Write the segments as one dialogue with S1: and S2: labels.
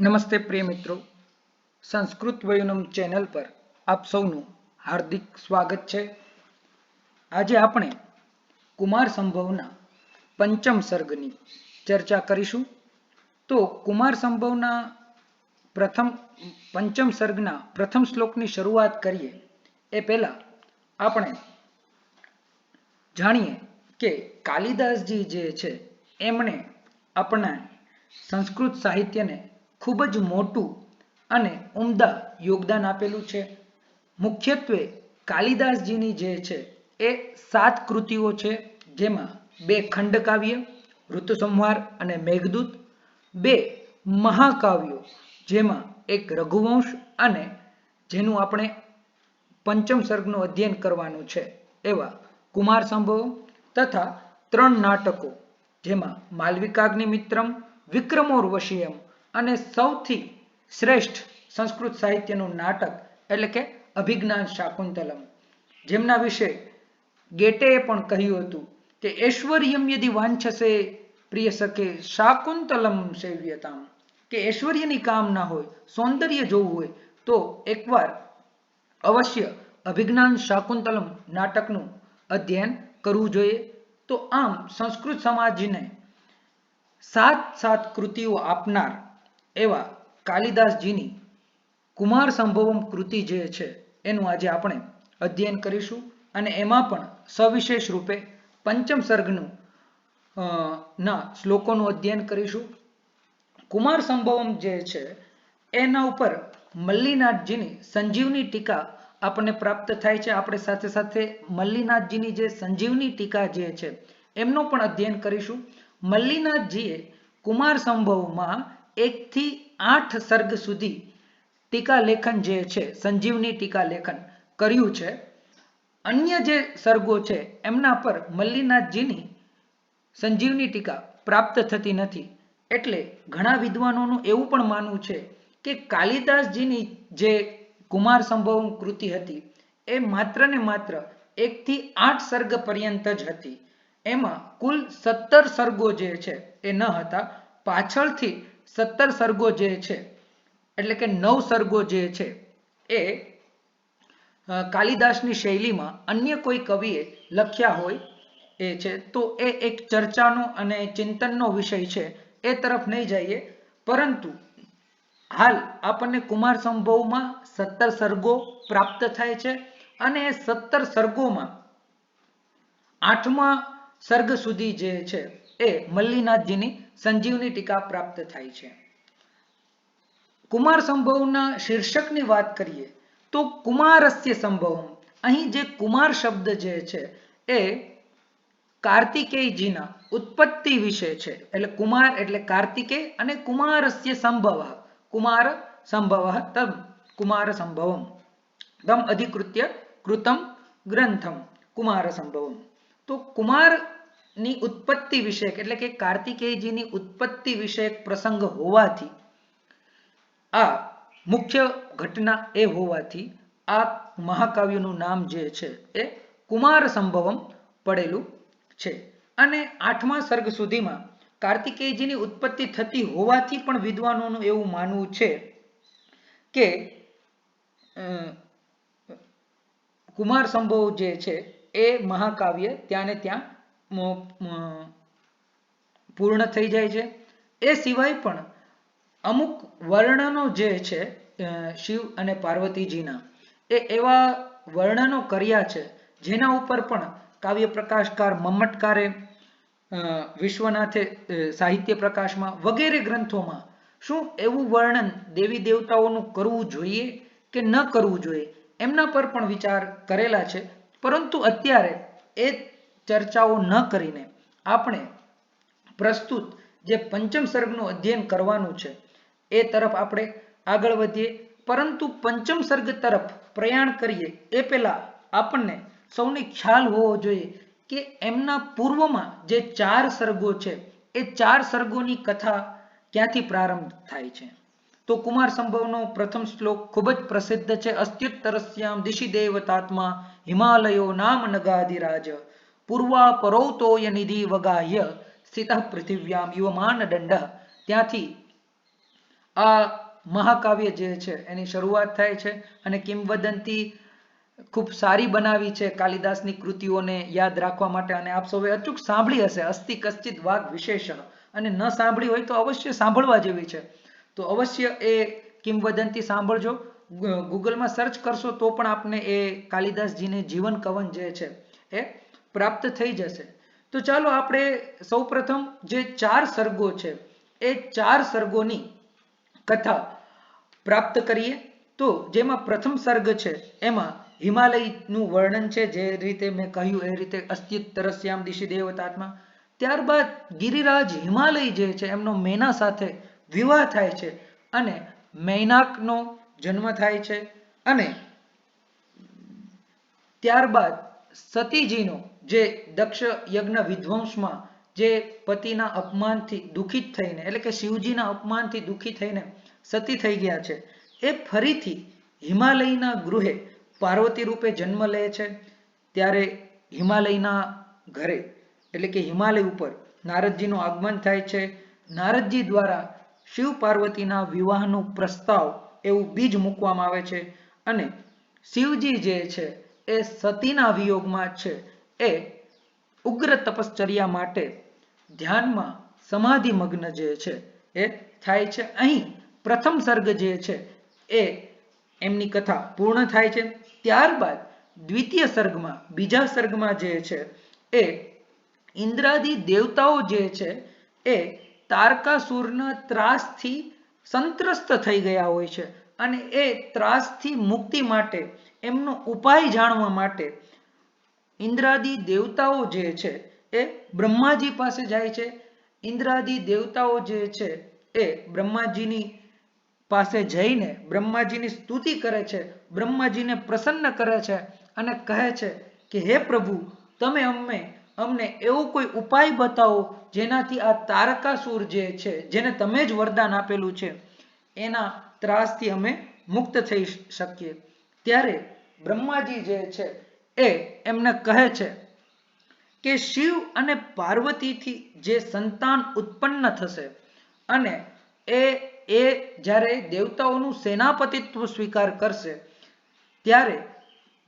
S1: નમસ્તે પ્રિય મિત્રો. સંસ્કૃત વયુનમ ચેનલ પર આપ સૌનું હાર્દિક સ્વાગત છે. આજે આપણે કુમાર સંભવના પંચમ સર્ગની ચર્ચા કરીશું. તો કુમાર સંભવના પ્રથમ, પંચમ સર્ગના પ્રથમ શ્લોકની શરૂઆત કરીએ. એ પહેલા આપણે જાણીએ કે કાલિદાસજી જે છે, એમણે આપણા સંસ્કૃત સાહિત્યને ખૂબ જ મોટું અને ઉમદા યોગદાન આપેલું છે. મુખ્યત્વે કાલિદાસજીની જે છે એ સાત કૃતિઓ છે, જેમાં બે ખંડકાવ્ય, ઋતુસંહાર અને મેઘદૂત, બે મહાકાવ્યો, જેમાં એક રઘુવંશ અને જેનું આપણે પંચમ સર્ગનું અધ્યયન કરવાનું છે, એવા કુમાર સંભવ તથા ત્રણ નાટકો, જેમાં માલવિકાગ્નિ મિત્રમ વિક્રમોર્વશીયમ અને સૌથી શ્રેષ્ઠ સંસ્કૃત સાહિત્યનું નાટક એટલે કે અભિજ્ઞાન શાકુંતલમ. જેમના વિશે ગેટેએ પણ કહ્યું હતું કે, ઐશ્વર્યમ યદિ વાંછસે પ્રિય સખે શાકુંતલમ સેવ્યતામ. કે ઐશ્વર્યની કામના હોય, સૌંદર્ય જોવું હોય, તો એકવાર અવશ્ય અભિજ્ઞાન શાકુંતલમ નાટકનું અધ્યયન કરવું જોઈએ. તો આમ સંસ્કૃત સમાજને સાત સાત કૃતિઓ આપનાર એવા કાલિદાસજીની કુમાર સંભવમ કૃતિ જે છે, એનું આજે આપણે અધ્યયન કરીશું અને એમાં પણ સવિશેષ રૂપે પંચમ સર્ગનું ના, શ્લોકોનું અધ્યયન કરીશું. કુમાર સંભવમ જે છે, એના ઉપર મલ્લીનાથજીની સંજીવની ટીકા આપણને પ્રાપ્ત થાય છે. આપણે સાથે સાથે મલ્લીનાથજીની જે સંજીવની ટીકા જે છે, એમનો પણ અધ્યયન કરીશું. મલ્લીનાથજીએ કુમાર સંભવમાં એકથી આઠ સર્ગ સુધી ટીકા લેખન જે છે, સંજીવની ટીકા લેખન કર્યું છે, અન્ય જે સર્ગો છે, એમના પર મલ્લીનાથજીની સંજીવની ટીકા પ્રાપ્ત થતી નથી. એટલે ઘણા વિદ્વાનોનું એવું પણ માનવું છે કે કાલિદાસજીની જે કુમાર સંભવ કૃતિ હતી, એ માત્ર ને માત્ર એકથી આઠ સર્ગ પર્યંત જ હતી. એમાં કુલ સત્તર સર્ગો જે છે, એ ન હતા. પાછળથી સત્તર સર્ગો જે છે, એટલે કે નવ સર્ગો જે છે, એ કાલિદાસની શૈલીમાં અન્ય કોઈ કવિએ લખ્યા હોય એ છે, તો એ એક ચર્ચાનો અને ચિંતનનો વિષય છે, એ તરફ નહીં જઈએ. પરંતુ હાલ આપણને કુમાર સંભવમાં સત્તર સર્ગો પ્રાપ્ત થાય છે અને એ સત્તર સર્ગોમાં આઠમા સર્ગ સુધી જે છે એ મલ્લીનાથજીની સંજીવની ટીકા પ્રાપ્ત થાય છે. કુમાર સંભવના શીર્ષકની વાત કરીએ, તો કુમારસ્ય સંભવમ. અહીં જે કુમાર શબ્દ જે છે, એ કાર્તિકેયજીના ઉત્પત્તિ વિશે છે. એટલે કુમાર એટલે કાર્તિકેય અને કુમારસ્ય સંભવ. કુમાર સંભવ તમ, કુમાર સંભવમ. તમ અધિકૃત્ય કૃતમ ગ્રંથમ, કુમાર સંભવમ. તો કુમાર ની ઉત્પત્તિ વિષયક, એટલે કે કાર્તિકેયજીની ઉત્પત્તિ વિષયક પ્રસંગ હોવાથી, આ મુખ્ય ઘટના એ હોવાથી, આ મહાકાવ્યનું નામ જે છે એ કુમાર સંભવમ પડેલું છે. અને આઠમા સર્ગ સુધીમાં કાર્તિકેયજીની ઉત્પત્તિ થતી હોવાથી પણ વિદ્વાનોનું એવું માનવું છે કે કુમાર સંભવ જે છે એ મહાકાવ્ય ત્યાં ને ત્યાં પૂર્ણ થઈ જાય છે. એ સિવાય પણ અમુક વર્ણનો જે છે શિવ અને પાર્વતીજીના, એ એવા વર્ણનો કર્યા છે, જેના ઉપર પણ કાવ્ય પ્રકાશકાર મમ્મટકારે વિશ્વનાથે સાહિત્ય પ્રકાશમાં વગેરે ગ્રંથોમાં શું એવું વર્ણન દેવી દેવતાઓનું કરવું જોઈએ કે ન કરવું જોઈએ, એમના પર પણ વિચાર કરેલા છે. પરંતુ અત્યારે એ ચર્ચાઓ ન કરીને આપણે પ્રસ્તુત જે પંચમ સર્ગનું અધ્યયન કરવાનું છે, એ તરફ આપણે આગળ વધીએ. પરંતુ પંચમ સર્ગ તરફ પ્રયાણ કરીએ, એ પહેલા આપણને સૌને ખ્યાલ હોવો જોઈએ કે એમના પૂર્વમાં જે ચાર સર્ગો છે, એ ચાર સર્ગોની કથા ક્યાંથી પ્રારંભ થાય છે? તો કુમાર સંભવનો પ્રથમ શ્લોક ખૂબ જ પ્રસિદ્ધ છે, અસ્ત્યુત્તરસ્યામ દિશી દેવતાત્મા હિમાલયો નામ નગાધિરાજ. પૂર્વા પરોતોય નિધિ વગાહ્ય સ્થિત પૃથિવ્યામ યુવમાન માનદંડ ત્યાંથી આ મહાકાવ્ય જે છે, એની શરૂઆત થાય છે અને કિંવદંતી ખૂબ સારી બનાવી છે કાલિદાસની કૃતિઓને યાદ રાખવા માટે. અને આપ સૌએ અચૂક સાંભળી હશે, અસ્થિ કશ્ચિત વાગ વિશેષણ. અને ન સાંભળી હોય તો અવશ્ય સાંભળવા જેવી છે. તો અવશ્ય એ કિંવદંતી સાંભળજો. ગૂગલમાં સર્ચ કરશો તો પણ આપને એ કાલિદાસજીને જીવન કવન જે છે, એ પ્રાપ્ત થઈ જશે. તો ચાલો આપણે સૌપ્રથમ જે ચાર સર્ગો છે, એ ચાર સર્ગોની કથા પ્રાપ્ત કરીએ. તો જેમાં પ્રથમ સર્ગ છે, એમાં હિમાલયનું વર્ણન છે, જે રીતે મેં કહ્યું એ રીતે અસ્ત્યુત્તરસ્યામ દિશી દેવતાત્મા. ત્યારબાદ ગિરિરાજ હિમાલય જે છે, એમનો મેના સાથે વિવાહ થાય છે અને મૈનાકનો જન્મ થાય છે અને ત્યારબાદ સતીજીનો જે દક્ષ યજ્ઞ વિધ્વંસમાં જે પતિના અપમાનથી દુઃખિત થઈને, એટલે કે શિવજીના અપમાનથી દુખી થઈને સતી થઈ ગયા છે, એ ફરીથી હિમાલયના ગૃહે પાર્વતી રૂપે જન્મ લે છે. ત્યારે હિમાલયના ઘરે, એટલે કે હિમાલય ઉપર નારદજીનું આગમન થાય છે. નારદજી દ્વારા શિવ પાર્વતીના વિવાહનો પ્રસ્તાવ એવું બીજ મૂકવામાં આવે છે અને શિવજી જે છે એ સતીના વિયોગમાં છે. એ ઉગ્ર તપશ્ચર્યા માટે ધ્યાનમાં સમાધિ મગ્ન જે છે, એ થાય છે. અહીં પ્રથમ સર્ગ જે છે, એ એમની કથા પૂર્ણ થાય છે. ત્યારબાદ દ્વિતીય સર્ગમાં, બીજા સર્ગમાં જે છે, એ ઇન્દ્રાદિ દેવતાઓ જે છે, એ તારકાસુરના ત્રાસથી સંત્રસ્ત થઈ ગયા હોય છે. અને એ ત્રાસથી મુક્તિ માટે, એમનો ઉપાય જાણવા માટે ઇન્દ્રાદી દેવતાઓ જે છે, એ બ્રહ્માજી પાસે જાય છે. ઇન્દ્રાદી દેવતાઓ જે છે, એ બ્રહ્માજીની પાસે જઈને બ્રહ્માજીની સ્તુતિ કરે છે, બ્રહ્માજીને પ્રસન્ન કરે છે અને કહે છે કે, હે પ્રભુ, તમે અમને અમને એવો કોઈ ઉપાય બતાવો જેનાથી આ તારકાસુર જે છે, જેને તમે જ વરદાન આપેલું છે, એના ત્રાસથી અમે મુક્ત થઈ શકીએ. ત્યારે બ્રહ્માજી જે છે એ એમને કહે છે કે શિવ અને પાર્વતીથી જે સંતાન ઉત્પન્ન થશે અને એ એ જ્યારે દેવતાઓનું સેનાપતિત્વ સ્વીકાર કરશે, ત્યારે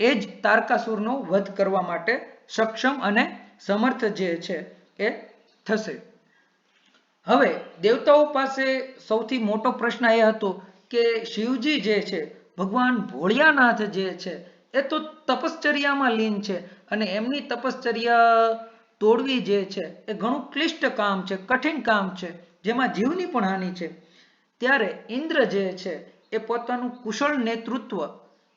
S1: એ જ તારકાસુરનો વધ કરવા માટે સક્ષમ અને સમર્થ જે છે એ થશે. હવે દેવતાઓ પાસે સૌથી મોટો પ્રશ્ન એ હતો કે શિવજી જે છે, ભગવાન ભોળિયાનાથ જે છે, એ તો તપશ્ચર્યામાં લીન છે અને એમની તપશ્ચર્યા તોડવી જે છે, એ ઘણું ક્લિષ્ટ કામ છે, કઠિન કામ છે, જેમાં જીવની પણ હાનિ છે. ત્યારે ઇન્દ્ર જે છે, એ પોતાનું કુશળ નેતૃત્વ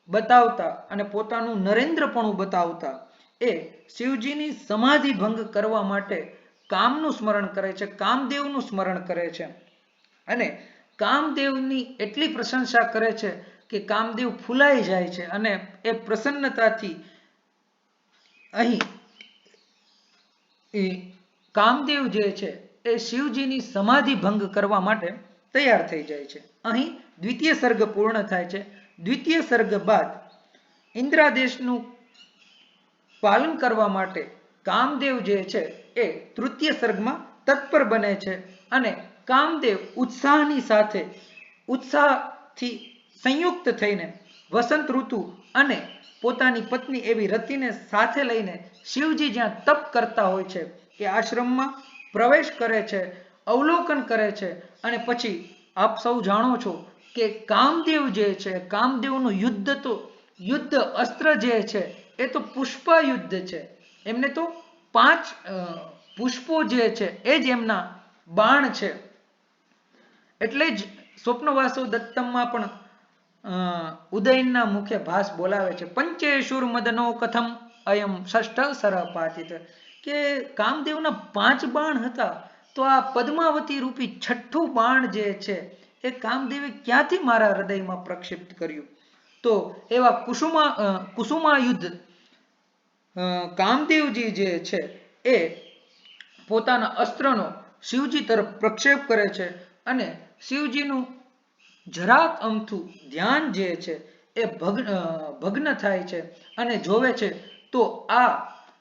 S1: બતાવતા અને પોતાનું નરેન્દ્રપણું બતાવતા એ શિવજીની સમાધિ ભંગ કરવા માટે કામનું સ્મરણ કરે છે, કામદેવનું સ્મરણ કરે છે. અને કામદેવની એટલી પ્રશંસા કરે છે કે કામદેવ ફૂલાઈ જાય છે અને એ પ્રસન્નતાથી અહીં કામદેવ જે છે એ શિવજીની સમાધિ ભંગ કરવા માટે તૈયાર થઈ જાય છે. અહીં દ્વિતીય સર્ગ પૂર્ણ થાય છે. દ્વિતીય સર્ગ બાદ ઇન્દ્રાદેશનું પાલન કરવા માટે કામદેવ જે છે એ તૃતીય સર્ગમાં તત્પર બને છે અને કામદેવ ઉત્સાહની સાથે ઉત્સાહથી સંયુક્ત થઈને વસંત ઋતુ અને પોતાની પત્ની એવી રતિને સાથે લઈને શિવજી જ્યાં તપ કરતા હોય છે એ આશ્રમમાં પ્રવેશ કરે છે, અવલોકન કરે છે અને પછી આપ સૌ જાણો છો કે કામદેવ જે છે, કામદેવનું યુદ્ધ તો યુદ્ધ અસ્ત્ર જે છે એ તો પુષ્પા યુદ્ધ છે. એમને તો પાંચ પુષ્પો જે છે એ જ એમના બાણ છે. એટલે જ સ્વપ્નવાસુ દત્તમમાં પણ ઉદયનના મુખે ભાસ બોલાવે છે. પંચેશુર મદનો કથમ અયમ ષષ્ઠ સરપાતિત. કે કામદેવના પાંચ બાણ હતા, તો આ પદ્માવતી રૂપી છઠ્ઠું બાણ જે છે, એ કામદેવે ક્યાંથી મારા હૃદયમાં પ્રક્ષિપ્ત કર્યું? તો એવા કુસુમા કુસુમા યુદ્ધ કામદેવજી જે છે, એ પોતાના અસ્ત્રનો શિવજી તરફ પ્રક્ષેપ કરે છે અને શિવજીનું જરાક અમથું ધ્યાન જે છે એ ભગ્ન ભગ્ન થાય છે અને જોવે છે, તો આ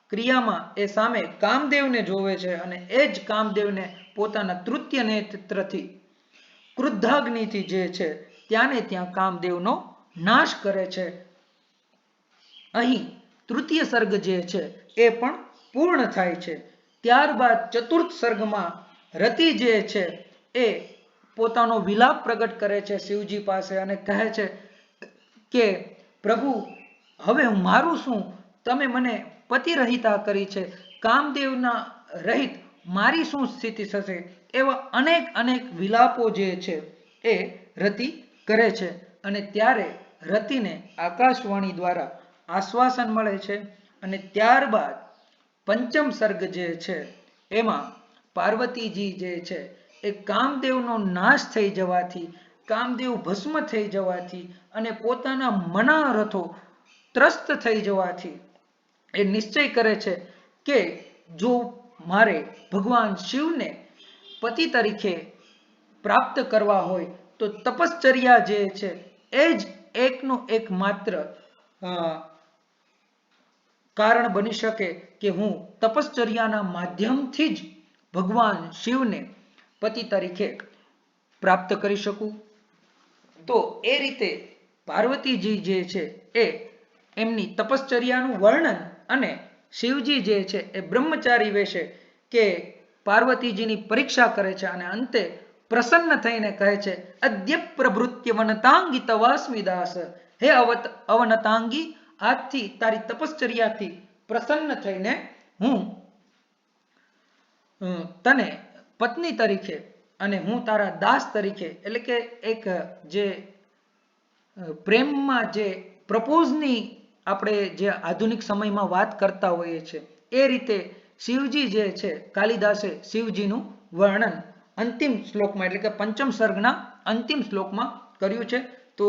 S1: ક્રિયામાં એ સામે કામદેવને જોવે છે અને એ જ કામદેવને પોતાના તૃતીય નેત્રથી ક્રુદ્ધાગ્નિથી જે છે ત્યાંને ત્યાં કામદેવનો નાશ કરે છે. અહીં તૃતીય સર્ગ જે છે એ પણ પૂર્ણ થાય છે. ત્યારબાદ ચતુર્થ સર્ગમાં રતિ જે છે એ પોતાનો વિલાપ પ્રગટ કરે છે શિવજી પાસે અને કહે છે કે, પ્રભુ, હવે હું મારું શું? તમે મને પતિ રહિતા કરી છે. કામદેવના રહિત મારી શું સ્થિતિ થશે? એવા અનેક અનેક વિલાપો જે છે એ રતિ કરે છે. અને ત્યારે રતિને આકાશવાણી દ્વારા આશ્વાસન મળે છે અને ત્યારબાદ પંચમ સર્ગ જે છે, એમાં પાર્વતીજી જે છે એ કામદેવનો નાશ થઈ જવાથી, કામદેવ ભસ્મ થઈ જવાથી અને પોતાના મનારથો ત્રસ્ત થઈ જવાથી એ નિશ્ચય કરે છે કે જો મારે ભગવાન શિવને પતિ તરીકે પ્રાપ્ત કરવા હોય, તો તપશ્ચર્યા જે છે, એ જ એકનું એક માત્ર કારણ બની શકે કે હું તપશ્ચર્યાના માધ્યમથી જ ભગવાન શિવને પતિ તરીકે પ્રાપ્ત કરી શકું? તો એ રીતે પાર્વતીજી જે છે એ એમની તપશ્ચર્યાનું વર્ણન અને શિવજી જે છે એ બ્રહ્મચારી વેશે કે પાર્વતીજીની પરીક્ષા કરે છે અને અંતે પ્રસન્ન થઈને કહે છે અદ્ય પ્રભૃત્ય વનતાંગી તવાસ્મી દાસ હે અવત, અવનતાંગી, આજથી તારી તપશ્ચર્યાથી પ્રસન્ન થઈને હું તને પત્ની તરીકે અને હું તારા દાસ તરીકે, એટલે કે એક જે પ્રેમમાં જે પ્રપોઝની આપણે જે આધુનિક સમયમાં વાત કરતા હોઈએ છીએ એ રીતે શિવજી જે છે, કાલિદાસે શિવજીનું વર્ણન અંતિમ શ્લોકમાં, એટલે કે પંચમ સર્ગના અંતિમ શ્લોકમાં કર્યું છે. તો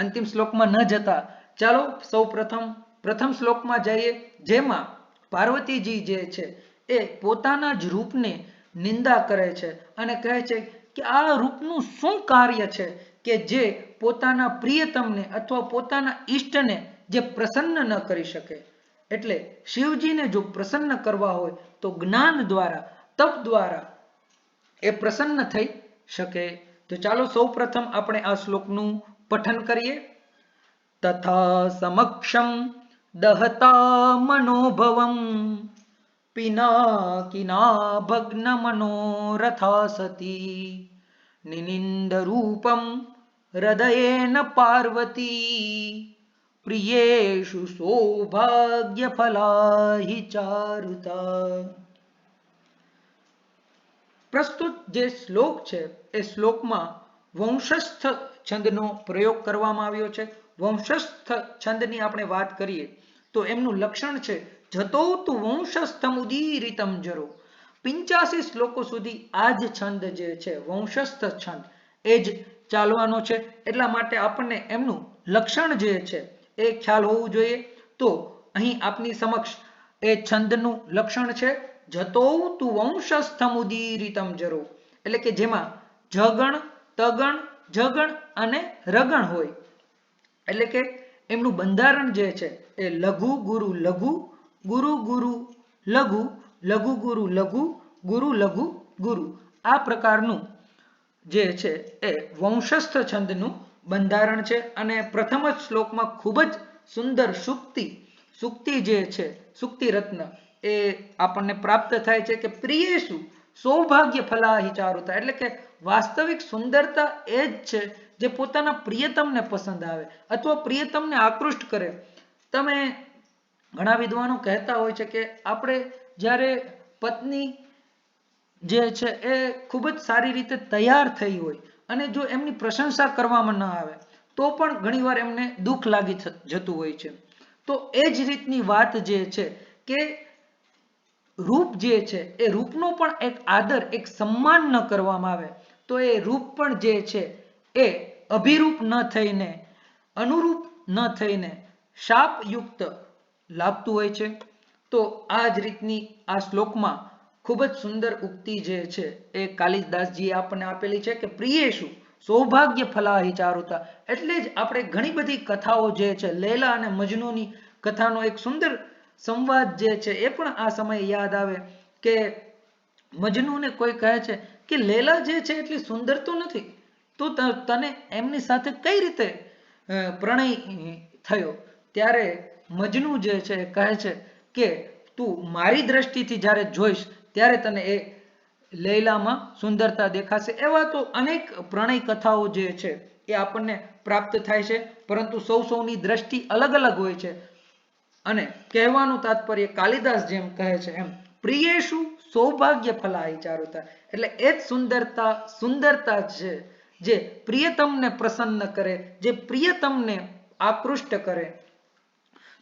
S1: અંતિમ શ્લોકમાં ન જતા, ચાલો સૌ પ્રથમ પ્રથમ શ્લોકમાં જઈએ, જેમાં પાર્વતીજી જે છે, એ પોતાના જ રૂપને નિંદા કરે છે અને કહે છે કે આ રૂપનું શું કાર્ય છે કે જે પોતાના પ્રિયતમને અથવા પોતાના ઈષ્ટને જે પ્રસન્ન ન કરી શકે? એટલે શિવજીને જો પ્રસન્ન કરવા હોય, તો જ્ઞાન દ્વારા, તપ દ્વારા એ પ્રસન્ન થઈ શકે. તો ચાલો સૌ પ્રથમ આપણે આ શ્લોકનું પઠન કરીએ. તથા સમક્ષમ દહતા મનોભવમ પિનાકિના ભગ્ન મનોરથા સતી નિનિંદ રૂપમ હૃદયેન પાર્વતી પ્રિયેશુ સૌભાગ્ય ફલાહિ ચારુતા પ્રસ્તુત જે શ્લોક છે, એ શ્લોકમાં વંશસ્થ છંદનો પ્રયોગ કરવામાં આવ્યો છે. વંશસ્થ છંદની આપણે વાત કરીએ, તો એમનું લક્ષણ છે જતો તુ વંશસ્થમ ઉદીરિતમ જરો. પિંચાસી શ્લોકો સુધી આ જ છંદ જે છે, વંશસ્થ છંદ, એ જ ચાલવાનો છે. એટલા માટે આપણને એમનું લક્ષણ જે છે, એ ખ્યાલ હોવું જોઈએ. તો અહીં આપની સમક્ષ એ છંદનું લક્ષણ છે જતો તુ વંશસ્થમુદીરિતમ જરો. એટલે કે જેમાં જગણ, તગણ, જગણ અને રગણ હોય. એટલે કે એમનું બંધારણ જે છે, એ લઘુ ગુરુ લઘુ ગુરુ ગુરુ, લઘુ લઘુ, ગુરુ લઘુ ગુરુ લઘુ, ગુરુ. આ પ્રકારનું જે છે એ વંશસ્થ છંદનું બંધારણ છે અને પ્રથમ જ શ્લોકમાં ખૂબ જ સુંદર સુક્તિ સુક્તિ જે છે, સુક્તિ રત્ન એ આપણને પ્રાપ્ત થાય છે કે પ્રિયેશુ સૌભાગ્ય ફલાહી ચારુતા. એટલે કે વાસ્તવિક સુંદરતા એ જ છે જે પોતાના પ્રિયતમને પસંદ આવે અથવા પ્રિયતમને આકૃષ્ટ કરે. તમે ઘણા વિદ્વાનો કહેતા હોય છે કે આપણે જ્યારે પત્ની જે છે એ ખૂબ જ સારી રીતે તૈયાર થઈ હોય અને જો એમની પ્રશંસા કરવામાં ન આવે, તો પણ ઘણીવાર એમને દુઃખ લાગી જતું હોય છે. તો એ જ રીતની વાત જે છે કે રૂપ જે છે એ રૂપનો પણ એક આદર, એક સન્માન ન કરવામાં આવે, તો એ રૂપ પણ જે છે એ અભિરૂપ ન થઈને, અનુરૂપ ન થઈને શાપયુક્ત લાગતું હોય છે. તો આ જ રીતની આ શ્લોકમાં ખૂબ જ સુંદર ઉક્તિ જે છે એ કાલિદાસજીએ આપણને આપેલી છે કે પ્રિયેશુ સૌભાગ્ય ફલાહી ચારુતા. એટલે જ આપણે ઘણી બધી કથાઓ જે છે, લેલા અને મજનુની કથાનો એક સુંદર સંવાદ જે છે એ પણ આ સમયે યાદ આવે કે મજનુને કોઈ કહે છે કે લેલા જે છે એટલી સુંદર તો નથી, તો તને એમની સાથે કઈ રીતે પ્રણય થયો? ત્યારે મજનુ જે છે એ કહે છે કે તું મારી દ્રષ્ટિથી જ્યારે જોઈશ, ત્યારે તને એ લૈલામાં સુંદરતા દેખાશે. એવા તો અનેક પ્રણય કથાઓ જે છે એ આપણને પ્રાપ્ત થાય છે, પરંતુ સૌ સૌની દ્રષ્ટિ અલગ અલગ હોય છે. અને કહેવાનું તાત્પર્ય કાલિદાસ જેમ કહે છે એમ, પ્રિયેશુ સૌભાગ્ય ફલાય ચારુતા એટલે એ જ સુંદરતા સુંદરતા છે, જે પ્રિયતમને પ્રસન્ન કરે, જે પ્રિયતમને આકૃષ્ટ કરે.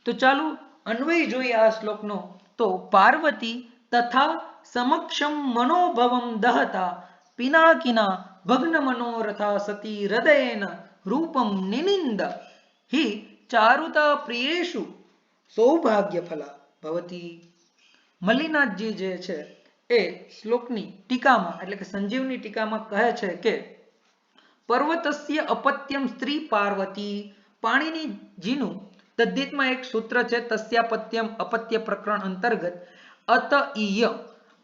S1: તો ચાલો અન્વય જોઈએ આ શ્લોકનો. તો પાર્વતી તથા સમક્ષમ મનોભવમ દહતા પિનાકિના ભગ્ન મનોરથા સતી હૃદયેન રૂપમ નિનિંદ. હિ ચારુતા પ્રિયેશુ સૌભાગ્ય ફલા ભવતી. મલ્લિનાથજી જે છે એ શ્લોકની ટીકામાં, એટલે કે સંજીવની ટીકામાં કહે છે કે, પર્વતસ્ય અપત્યમ સ્ત્રી પાર્વતી, પાણીની જીનું તદ્દિતમાં એક સૂત્ર છે તસ્યાપત્યમ અપત્ય પ્રકરણ અંતર્ગત અત ઈય.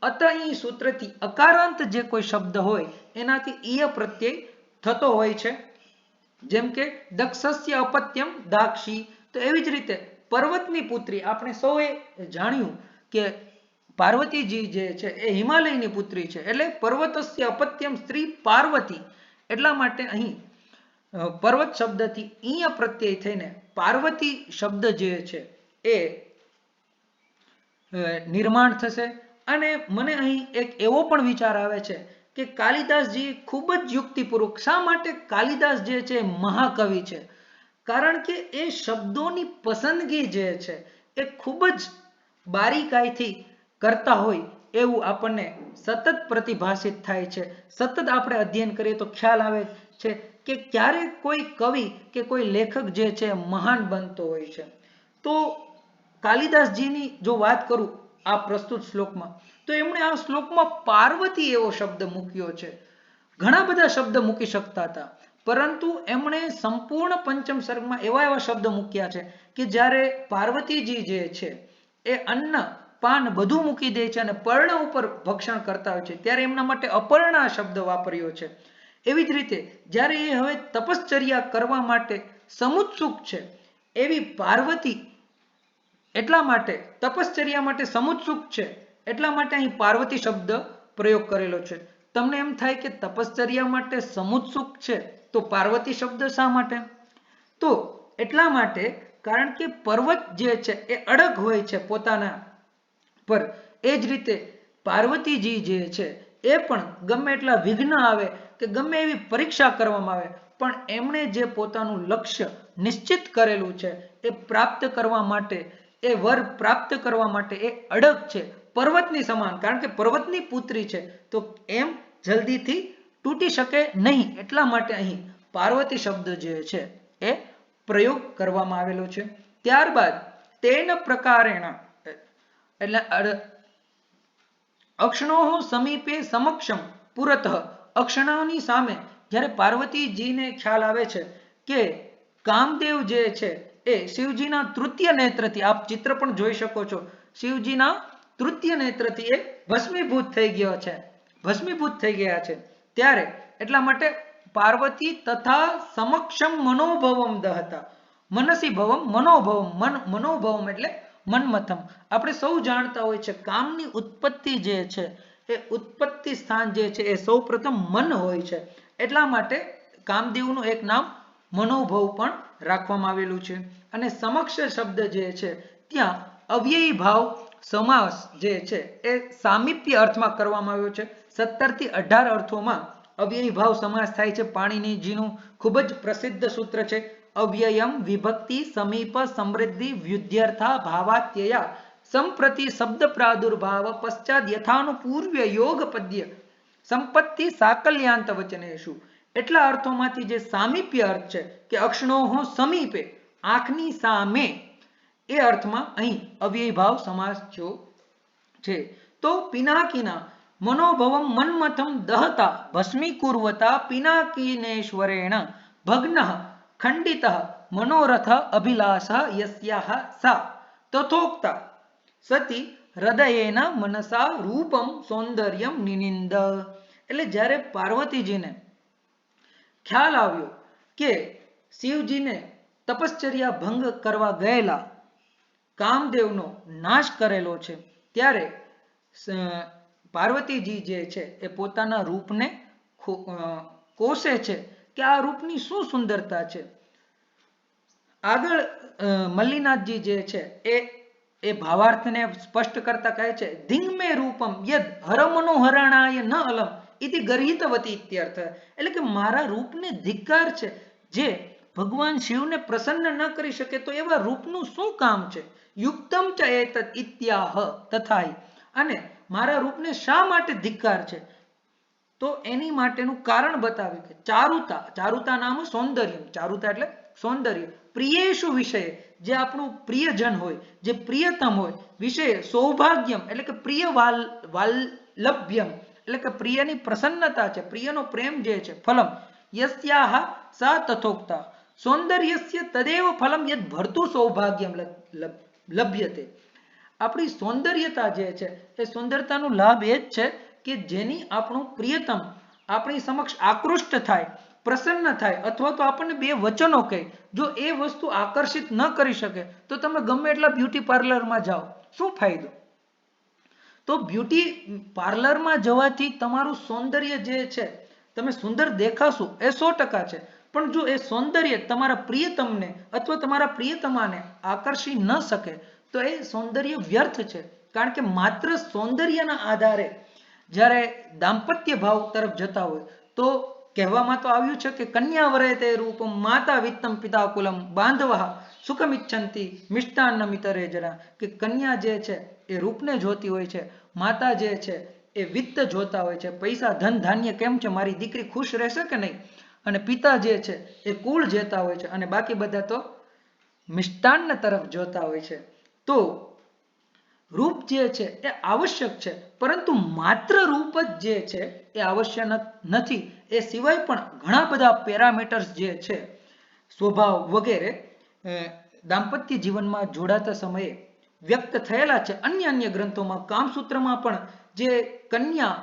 S1: અત ઈ સૂત્રથી અકારાંત જે કોઈ શબ્દ હોય, એનાથી ઈય પ્રત્યય થતો હોય છે. જેમ કે દક્ષસ્ય અપત્યમ દાક્ષી. તો એવી જ રીતે પર્વતની પુત્રી, આપણે સૌએ જાણ્યું કે પાર્વતીજી જે છે એ હિમાલયની પુત્રી છે. એટલે પર્વતસ્ય અપત્યમ સ્ત્રી પાર્વતી. એટલા માટે અહીં પર્વત શબ્દથી ઈય પ્રત્યય થઈને પાર્વતી શબ્દ જે છે એ નિર્માણ થશે. અને મને અહીં એક એવો પણ વિચાર આવે છે કે કાલિદાસજી ખૂબ જ યુક્તિપૂર્વક, શા માટે કાલિદાસ જે છે મહાકવિ છે? કારણ કે એ શબ્દોની પસંદગી જે છે એ ખૂબ જ બારીકાઈથી કરતા હોય એવું આપણને સતત પ્રતિભાષિત થાય છે. સતત આપણે અધ્યયન કરીએ તો ખ્યાલ આવે છે કે ક્યારે કોઈ કવિ કે કોઈ લેખક જે છે મહાન બનતો હોય છે. તો કાલિદાસજીની જો વાત કરું આ પ્રસ્તુત શ્લોકમાં, તો એમણે આ શ્લોકમાં પાર્વતી એવો શબ્દ મૂક્યો છે. ઘણા બધા શબ્દ મૂકી શકતા હતા, પરંતુ એમણે સંપૂર્ણ પંચમ સર્ગમાં એવા એવા શબ્દ મૂક્યા છે કે જ્યારે પાર્વતીજી જે છે એ અન્ન, પાન બધું મૂકી દે છે અને પર્ણ ઉપર ભક્ષણ કરતા હોય છે, ત્યારે એમના માટે અપર્ણા શબ્દ વાપર્યો છે. એવી જ રીતે જ્યારે એ હવે તપશ્ચર્યા કરવા માટે સમુત્સુક છે, એવી પાર્વતી એટલા માટે, તપશ્ચર્યા માટે સમુત્સુક છે, એટલા માટે અહીં પાર્વતી શબ્દ પ્રયોગ કરેલો છે. તમને એમ થાય કે તપશ્ચર્યા માટે સમુત્સુક છે, તો પાર્વતી શબ્દ શા માટે? તો એટલા માટે કારણ કે પર્વત જે છે, એ અડગ હોય છે પોતાના પર, એ જ રીતે પાર્વતીજી જે છે, એ પણ ગમે એટલા વિઘ્ન આવે કે ગમે એવી પરીક્ષા કરવામાં આવે, પણ એમણે જે પોતાનું લક્ષ્ય નિશ્ચિત કરેલું છે, એ પ્રાપ્ત કરવા માટે, એ વર પ્રાપ્ત કરવા માટે એ અડગ છે, પર્વતની સમાન. કારણ કે પર્વતની પુત્રી છે, તો એમ જલ્દીથી તૂટી શકે નહીં. એટલા માટે અહીં પાર્વતી શબ્દ જે છે, એ પ્રયોગ કરવામાં આવેલો છે. ત્યારબાદ તેન પ્રકારેણ, એટલે અક્ષણોહ સમીપે સમક્ષમ પુરતઃ અક્ષણાઓની સામે જ્યારે પાર્વતીજીને ખ્યાલ આવે છે કે કામદેવ જે છે એ શિવજીના તૃતીય નેત્રથી, આપ ચિત્ર પણ જોઈ શકો છો, શિવજીના તૃતીય નેત્રથી એ ભસ્મીભૂત થઈ ગયો છે, ભસ્મીભૂત થઈ ગયા છે. ત્યારે એટલા માટે પાર્વતી તથા સમક્ષમ મનોભવમ દહતા, મનસી ભવમ, મનોભવમ, મન, મનોભવમ એટલે મનમથમ. આપણે સૌ જાણતા હોય છે, કામની ઉત્પત્તિ જે છે એ ઉત્પત્તિ સ્થાન જે છે એ સૌ પ્રથમ મન હોય છે. એટલા માટે કામદેવનું એક નામ મનોભવ પણ રાખવામાં આવેલું છે. અને સમક્ષ શબ્દ જે છે, ત્યાં અવ્યયી ભાવ સમાસ જે છે એ સામીપ્ય અર્થમાં કરવામાં આવ્યો છે. સત્તરથી અઢાર અર્થોમાં અવ્યયી ભાવ સમાસ થાય છે. પાણીની જીનું ખૂબ જ પ્રસિદ્ધ સૂત્ર છે. અવ્યયમ વિભક્તિ સમીપ સમૃદ્ધિ વ્યુદ્ધ્યર્થા ભાવાત્યયા સંપ્રતિ શબ્દ પ્રાદુર્ભાવ પશ્ચાત યથાનુપૂર્વ્ય યોગ પદ્ય સંપત્તિ સાકલ્યાંત વચનેશુ એટલા અર્થોમાંથી જે સામીપ્ય અર્થ છે કે અક્ષણોહો સમીપે આંખની સામે એ અર્થમાં અહીં અવ્યય સમાસ છે તો પિનાકીના મનોભવમ મન્મથમ દહતા ભસ્મીકુર્વતા પિનાકીનેશ્વરેણ ભગ્ન ખંડિત મનોરથ અભિલાષ યસ્યા સા તથોક્તા સતી હૃદયેન મનસા રૂપમ સૌંદર્યમ નિનિંદ. એટલે જ્યારે પાર્વતીજીને ખ્યાલ આવ્યો કે શિવજીને તપશ્ચર્યા ભંગ કરવા ગયેલા, કામદેવનો નાશ કરેલો છે, ત્યારે પાર્વતીજી જે છે એ પોતાના રૂપને કોસે છે કે આ રૂપની શું સુંદરતા છે? આગળ મલ્લીનાથજી જે છે એ એ ભાવાર્થને સ્પષ્ટ કરતા કહે છે ધીંગમે રૂપમ યદ હરમનોહરણાય ન અલમ. ઇતિ ગર્હિતવતી ઇત્યર્થ. એટલે કે મારા રૂપને ધિક્કાર છે. જે ભગવાન શિવને પ્રસન્ન ન કરી શકે તો એવા રૂપનું શું કામ છે? યુક્તમ ચ એતત ઇત્યાહ તથાય. અને મારા રૂપને શા માટે ધિક્કાર છે? તો એની માટેનું કારણ બતાવ્યું કે ચારુતા ચારુતા નામ સૌંદર્ય ચારુતા એટલે સૌંદર્ય. પ્રિયેશુ વિષય જે આપણું પ્રિયજન હોય, જે પ્રિયતમ હોય વિષય સૌભાગ્યમ એટલે કે પ્રિય વાલ, વાલ્લભ્યમ એટલે કે પ્રિયની પ્રસન્નતા છે, પ્રિયનો પ્રેમ જે છે, ફલમ. યસ્યાહ સ તથોક્તા. સૌંદર્યસ્ય તદેવ ફલમ યદ ભરતું સૌભાગ્યમ લભ- લભ- લભ્યતે. આપણી સૌંદર્યતા જે છે, એ સુંદરતાનો લાભ એ જ છે કે જેની આપણું પ્રિયતમ આપણી સમક્ષ આકૃષ્ટ થાય. પ્રસન્ન થાય અથવા તો આપણને બે વચનો કહે. જો એ વસ્તુ આકર્ષિત ન કરી શકે, તો તમે ગમે એટલા બ્યુટી પાર્લરમાં જાઓ, શું ફાયદો? તો બ્યુટી પાર્લરમાં જવાથી તમારું સૌંદર્ય જે છે, તમે સુંદર દેખાશો, એ સો ટકા છે. પણ જો એ સૌંદર્ય તમારા પ્રિયતમને અથવા તમારા પ્રિયતમાને આકર્ષી ન શકે, તો એ સૌંદર્ય વ્યર્થ છે. કારણ કે માત્ર સૌંદર્યના આધારે જ્યારે દાંપત્ય ભાવ તરફ જતા હોય, તો કહેવામાં તો આવ્યું છે કે કન્યા વરે તે રૂપમ માતા વિત્તમ પિતા કુલમ બાંધવા સુખમ ઈચ્છંતી મિષ્ટાન્ન મિતરે જરા. કે કન્યા જે છે એ રૂપને જોતી હોય છે, માતા જે છે એ વિત્ત જોતા હોય છે. પૈસા, ધન, ધાન્ય કેમ છે? મારી દીકરી ખુશ રહેશે કે નહીં? અને પિતા જે છે એ કુળ જેતા હોય છે. અને બાકી બધા તો મિષ્ટાન્ન તરફ જોતા હોય છે. તો રૂપ જે છે એ આવશ્યક છે, પરંતુ માત્ર રૂપ જ જે છે એ આવશ્યક નથી. એ સિવાય પણ ઘણા બધા પેરામીટર્સ જે છે, સ્વભાવ વગેરે દાંપત્ય જીવનમાં જોડાતા સમયે વ્યક્ત થયેલા છે. અન્ય અન્ય ગ્રંથોમાં, કામસૂત્રમાં પણ જે કન્યા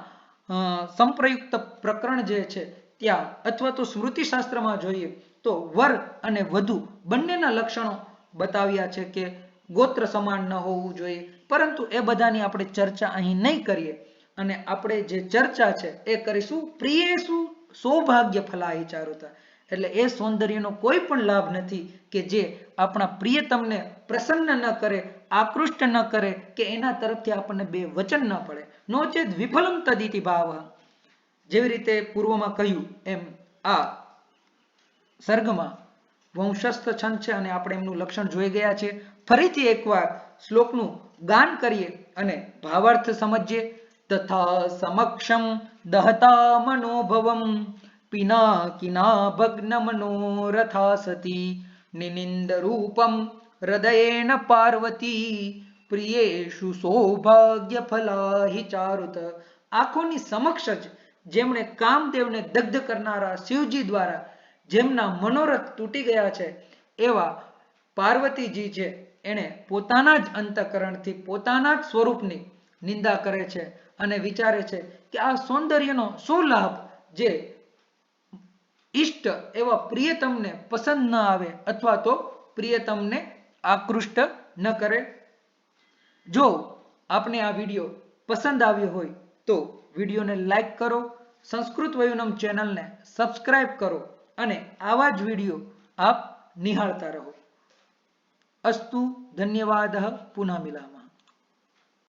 S1: સંપ્રયુક્ત પ્રકરણ જે છે ત્યાં, અથવા તો સ્મૃતિ શાસ્ત્રમાં જોઈએ તો વર અને વધુ બંનેના લક્ષણો બતાવ્યા છે કે ગોત્ર સમાન ન હોવું જોઈએ પરંતુ એ બધાની આપણે ચર્ચા અહીં નહીં કરીએ. અને આપણે જે ચર્ચા છે એ કરીશું પ્રિયેશુ સૌભાગ્ય ફલાહી ચારુતા એટલે એ સૌંદર્યનો કોઈ પણ લાભ નથી કે જે આપણા પ્રિયતમને પ્રસન્ન ન કરે, આકૃષ્ટ ન કરે કે એના તરફથી આપણને બે વચન ન પડે. નો વિફલમ તદિતિ ભાવ. જેવી રીતે પૂર્વમાં કહ્યું એમ આ સર્ગમાં વંશસ્થ છંદ છે અને આપણે એમનું લક્ષણ જોઈ ગયા છે ફરીથી એકવાર શ્લોકનું ગાન કરીએ અને ભાવાર્થ સમજીએ. તથા સમક્ષમ દહતા મનોભવમ. પિનાકિના ભગ્ન મનોરથા સતી. નિનિંદ રૂપમ હૃદયેન પાર્વતી. પ્રિયેશુ સૌભાગ્ય ફલાહિ ચારુત. આંખોની સમક્ષ જ જેમણે કામદેવને દગ્ધ કરનારા શિવજી દ્વારા જેમના મનોરથ તૂટી ગયા છે, એવા પાર્વતીજી છે. એણે પોતાના જ અંતકરણથી પોતાના જ સ્વરૂપની નિંદા કરે છે અને વિચારે છે કે આ સૌંદર્યનો શું લાભ જે ઈષ્ટ એવા પ્રિયતમને પસંદ ન આવે અથવા તો પ્રિયતમને આકૃષ્ટ ન કરે. જો આપને આ વીડિયો પસંદ આવ્યો હોય તો વિડીયોને લાઈક કરો, સંસ્કૃત વયુનમ ચેનલને સબસ્ક્રાઇબ કરો અને આવા જ વીડિયો આપ નિહાળતા રહો. અસ્તુ ધન્યવાદ પુનઃ મિલામः